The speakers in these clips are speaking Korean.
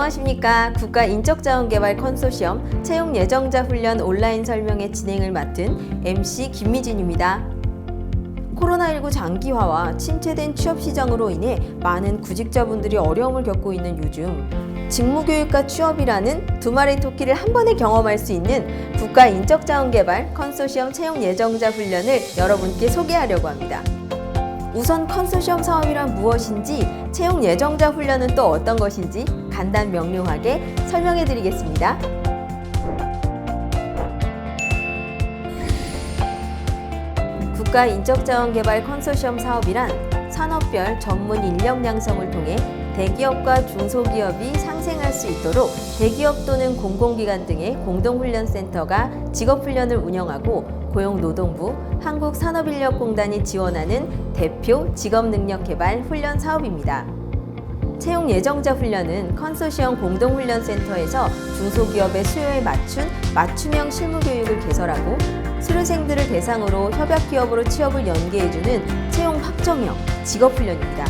안녕하십니까. 국가인적자원개발 컨소시엄 채용 예정자 훈련 온라인 설명회 진행을 맡은 MC 김미진입니다. 코로나19 장기화와 침체된 취업 시장으로 인해 많은 구직자분들이 어려움을 겪고 있는 요즘 직무교육과 취업이라는 두 마리 토끼를 한 번에 경험할 수 있는 국가인적자원개발 컨소시엄 채용 예정자 훈련을 여러분께 소개하려고 합니다. 우선 컨소시엄 사업이란 무엇인지, 채용 예정자 훈련은 또 어떤 것인지 간단 명료하게 설명해 드리겠습니다. 국가 인적자원개발 컨소시엄 사업이란 산업별 전문 인력 양성을 통해 대기업과 중소기업이 상생할 수 있도록 대기업 또는 공공기관 등의 공동훈련센터가 직업훈련을 운영하고 고용노동부, 한국산업인력공단이 지원하는 대표 직업능력개발 훈련 사업입니다. 채용 예정자 훈련은 컨소시엄 공동훈련센터에서 중소기업의 수요에 맞춘 맞춤형 실무교육을 개설하고 수료생들을 대상으로 협약기업으로 취업을 연계해주는 채용 확정형 직업훈련입니다.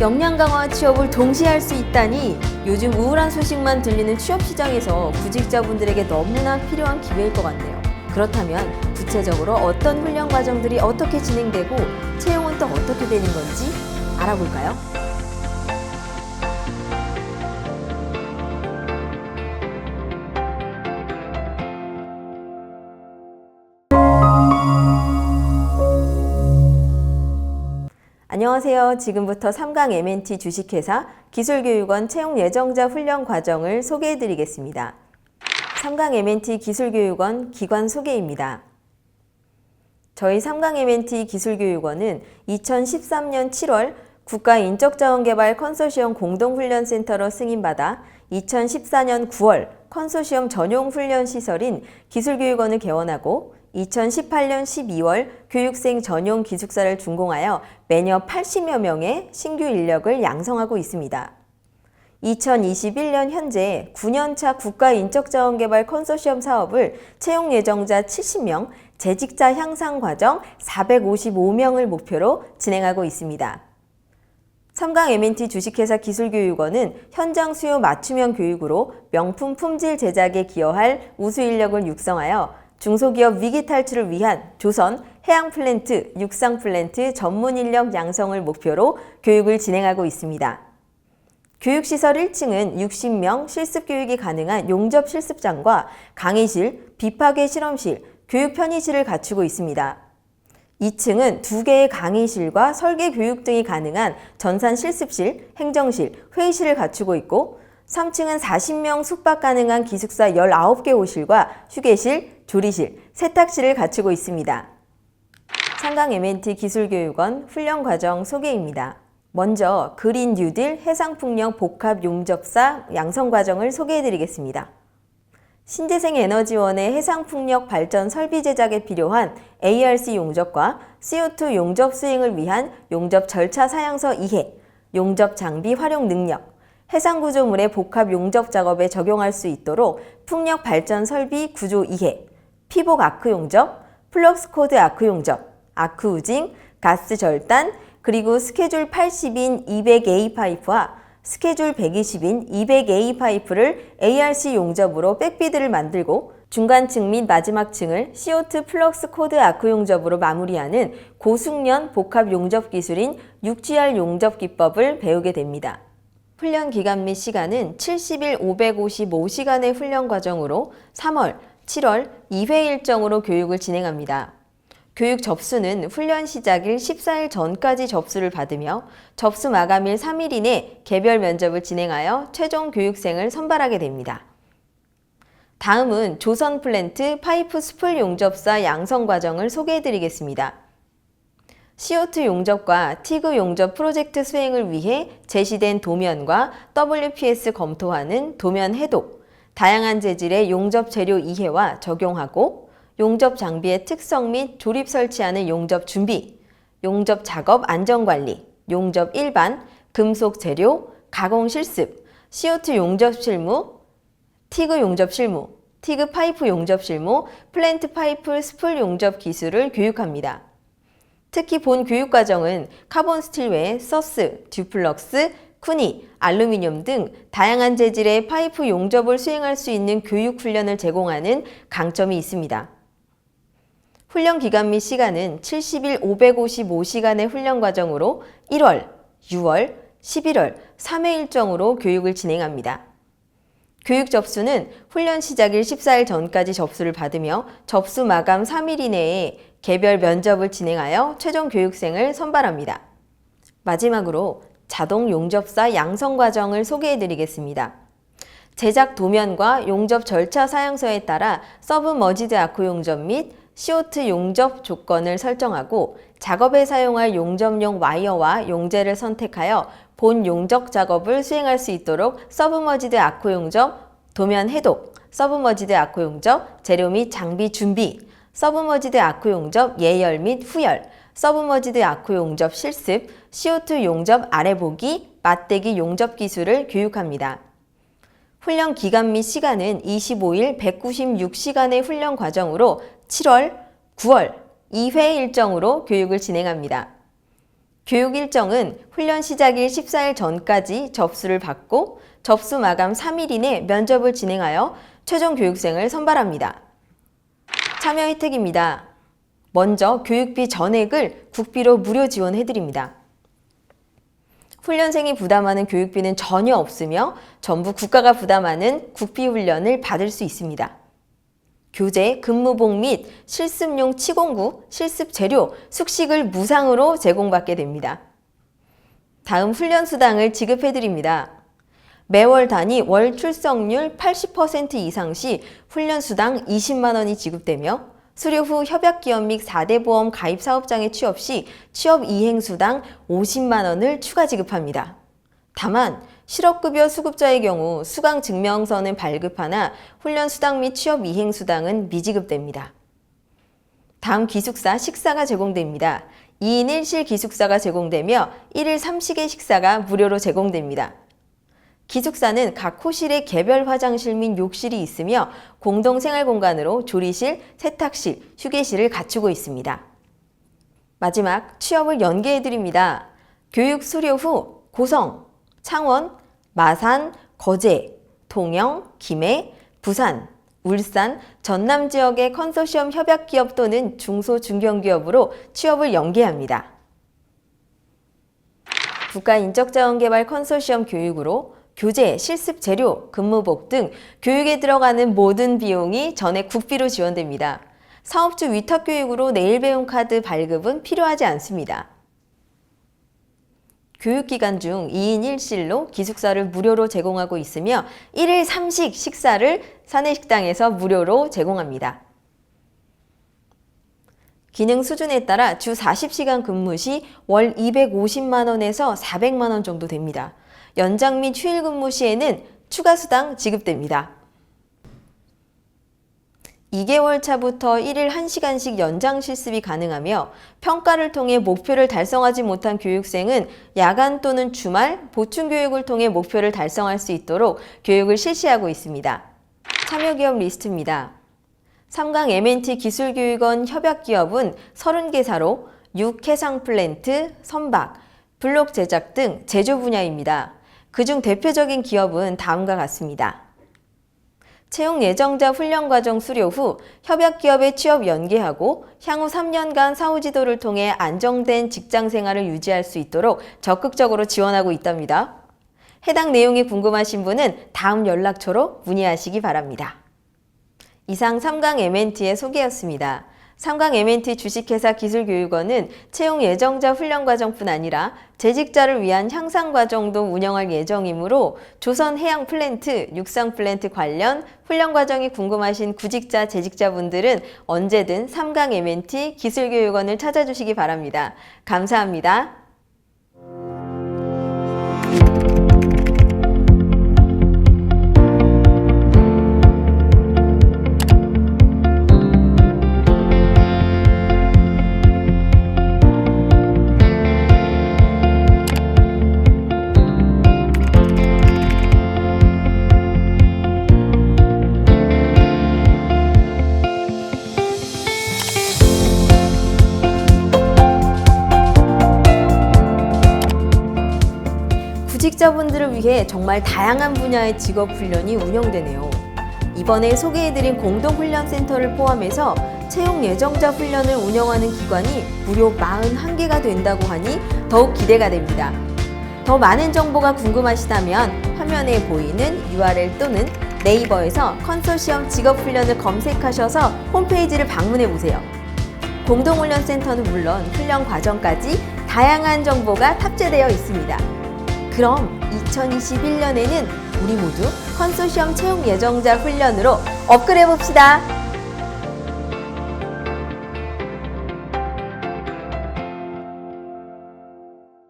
역량 강화 취업을 동시에 할 수 있다니 요즘 우울한 소식만 들리는 취업 시장에서 구직자분들에게 너무나 필요한 기회일 것 같네요. 그렇다면 구체적으로 어떤 훈련 과정들이 어떻게 진행되고 채용은 또 어떻게 되는 건지 알아볼까요? 안녕하세요. 지금부터 3강 MNT 주식회사 기술교육원 채용 예정자 훈련 과정을 소개해 드리겠습니다. 3강 MNT 기술교육원 기관 소개입니다. 저희 3강 MNT 기술교육원은 2013년 7월 국가인적자원개발 컨소시엄 공동훈련센터로 승인받아 2014년 9월 컨소시엄 전용 훈련 시설인 기술교육원을 개원하고 2018년 12월 교육생 전용 기숙사를 준공하여 매년 80여 명의 신규 인력을 양성하고 있습니다. 2021년 현재 9년차 국가인적자원개발 컨소시엄 사업을 채용 예정자 70명, 재직자 향상 과정 455명을 목표로 진행하고 있습니다. 3강 MNT 주식회사 기술교육원은 현장 수요 맞춤형 교육으로 명품 품질 제작에 기여할 우수 인력을 육성하여 중소기업 위기 탈출을 위한 조선, 해양 플랜트, 육상 플랜트 전문 인력 양성을 목표로 교육을 진행하고 있습니다. 교육시설 1층은 60명 실습 교육이 가능한 용접 실습장과 강의실, 비파괴 실험실, 교육 편의실을 갖추고 있습니다. 2층은 두 개의 강의실과 설계 교육 등이 가능한 전산 실습실, 행정실, 회의실을 갖추고 있고 3층은 40명 숙박 가능한 기숙사 19개 호실과 휴게실, 조리실, 세탁실을 갖추고 있습니다. 상강 MNT 기술교육원 훈련 과정 소개입니다. 먼저 그린 뉴딜 해상풍력 복합 용접사 양성 과정을 소개해 드리겠습니다. 신재생 에너지원의 해상풍력 발전 설비 제작에 필요한 ARC 용접과 CO2 용접 수행을 위한 용접 절차 사양서 이해, 용접 장비 활용 능력, 해상 구조물의 복합 용접 작업에 적용할 수 있도록 풍력 발전 설비 구조 이해, 피복 아크 용접, 플럭스 코드 아크 용접, 아크 우징, 가스 절단, 그리고 스케줄 80인 200A 파이프와 스케줄 120인 200A 파이프를 ARC 용접으로 백비드를 만들고 중간층 및 마지막 층을 CO2 플럭스 코드 아크 용접으로 마무리하는 고숙련 복합 용접 기술인 6GR 용접 기법을 배우게 됩니다. 훈련 기간 및 시간은 70일 555시간의 훈련 과정으로 3월, 7월 2회 일정으로 교육을 진행합니다. 교육 접수는 훈련 시작일 14일 전까지 접수를 받으며 접수 마감일 3일 이내 개별 면접을 진행하여 최종 교육생을 선발하게 됩니다. 다음은 조선 플랜트 파이프 스풀 용접사 양성 과정을 소개해 드리겠습니다. CO2 용접과 티그 용접 프로젝트 수행을 위해 제시된 도면과 WPS 검토하는 도면 해독, 다양한 재질의 용접 재료 이해와 적용하고 용접 장비의 특성 및 조립 설치하는 용접 준비, 용접 작업 안전관리, 용접 일반, 금속 재료, 가공 실습, CO2 용접 실무, 티그 용접 실무, 티그 파이프 용접 실무, 플랜트 파이프 스풀 용접 기술을 교육합니다. 특히 본 교육과정은 카본 스틸 외에 서스, 듀플럭스, 쿠니, 알루미늄 등 다양한 재질의 파이프 용접을 수행할 수 있는 교육 훈련을 제공하는 강점이 있습니다. 훈련 기간 및 시간은 70일 555시간의 훈련 과정으로 1월, 6월, 11월 3회 일정으로 교육을 진행합니다. 교육 접수는 훈련 시작일 14일 전까지 접수를 받으며 접수 마감 3일 이내에 개별 면접을 진행하여 최종 교육생을 선발합니다. 마지막으로 자동 용접사 양성 과정을 소개해 드리겠습니다. 제작 도면과 용접 절차 사양서에 따라 서브 머지드 아쿠 용접 및 CO2 용접 조건을 설정하고 작업에 사용할 용접용 와이어와 용재를 선택하여 본 용접 작업을 수행할 수 있도록 서브머지드 아쿠 용접, 도면 해독, 서브머지드 아쿠 용접, 재료 및 장비 준비, 서브머지드 아쿠 용접 예열 및 후열, 서브머지드 아쿠 용접 실습, CO2 용접 아래 보기, 맞대기 용접 기술을 교육합니다. 훈련 기간 및 시간은 25일 196시간의 훈련 과정으로 7월, 9월 2회 일정으로 교육을 진행합니다. 교육 일정은 훈련 시작일 14일 전까지 접수를 받고 접수 마감 3일 이내 면접을 진행하여 최종 교육생을 선발합니다. 참여 혜택입니다. 먼저 교육비 전액을 국비로 무료 지원해드립니다. 훈련생이 부담하는 교육비는 전혀 없으며 전부 국가가 부담하는 국비 훈련을 받을 수 있습니다. 교재, 근무복 및 실습용 치공구, 실습 재료, 숙식을 무상으로 제공받게 됩니다. 다음 훈련 수당을 지급해 드립니다. 매월 단위 월 출석률 80% 이상 시 훈련 수당 20만 원이 지급되며 수료 후 협약 기업 및 4대 보험 가입 사업장에 취업 시 취업 이행 수당 50만 원을 추가 지급합니다. 다만 실업급여 수급자의 경우 수강 증명서는 발급하나 훈련 수당 및 취업 이행 수당은 미지급됩니다. 다음 기숙사 식사가 제공됩니다. 2인 1실 기숙사가 제공되며 1일 3식의 식사가 무료로 제공됩니다. 기숙사는 각 호실에 개별 화장실 및 욕실이 있으며 공동 생활 공간으로 조리실, 세탁실, 휴게실을 갖추고 있습니다. 마지막 취업을 연계해 드립니다. 교육 수료 후 고성, 창원, 마산, 거제, 통영, 김해, 부산, 울산, 전남 지역의 컨소시엄 협약 기업 또는 중소 중견 기업으로 취업을 연계합니다. 국가 인적자원개발 컨소시엄 교육으로 교재, 실습 재료, 근무복 등 교육에 들어가는 모든 비용이 전액 국비로 지원됩니다. 사업주 위탁 교육으로 내일 배움 카드 발급은 필요하지 않습니다. 교육기간 중 2인 1실로 기숙사를 무료로 제공하고 있으며 1일 3식 식사를 사내식당에서 무료로 제공합니다. 기능 수준에 따라 주 40시간 근무 시 월 250만원에서 400만원 정도 됩니다. 연장 및 휴일 근무 시에는 추가 수당 지급됩니다. 2개월 차부터 1일 1시간씩 연장 실습이 가능하며 평가를 통해 목표를 달성하지 못한 교육생은 야간 또는 주말 보충 교육을 통해 목표를 달성할 수 있도록 교육을 실시하고 있습니다. 참여 기업 리스트입니다. 삼강 M&T 기술교육원 협약기업은 30개사로 육해상 플랜트, 선박, 블록 제작 등 제조 분야입니다. 그중 대표적인 기업은 다음과 같습니다. 채용 예정자 훈련 과정 수료 후 협약 기업에 취업 연계하고 향후 3년간 사후 지도를 통해 안정된 직장 생활을 유지할 수 있도록 적극적으로 지원하고 있답니다. 해당 내용이 궁금하신 분은 다음 연락처로 문의하시기 바랍니다. 이상 3강 MNT의 소개였습니다. 삼강 M&T 주식회사 기술교육원은 채용 예정자 훈련 과정뿐 아니라 재직자를 위한 향상 과정도 운영할 예정이므로 조선 해양 플랜트, 육상 플랜트 관련 훈련 과정이 궁금하신 구직자, 재직자분들은 언제든 삼강 M&T 기술교육원을 찾아주시기 바랍니다. 감사합니다. 구직자분들을 위해 정말 다양한 분야의 직업 훈련이 운영되네요. 이번에 소개해드린 공동훈련센터를 포함해서 채용 예정자 훈련을 운영하는 기관이 무려 41개가 된다고 하니 더욱 기대가 됩니다. 더 많은 정보가 궁금하시다면 화면에 보이는 URL 또는 네이버에서 컨소시엄 직업훈련을 검색하셔서 홈페이지를 방문해 보세요. 공동훈련센터는 물론 훈련 과정까지 다양한 정보가 탑재되어 있습니다. 그럼 2021년에는 우리 모두 컨소시엄 채용 예정자 훈련으로 업그레이드 봅시다.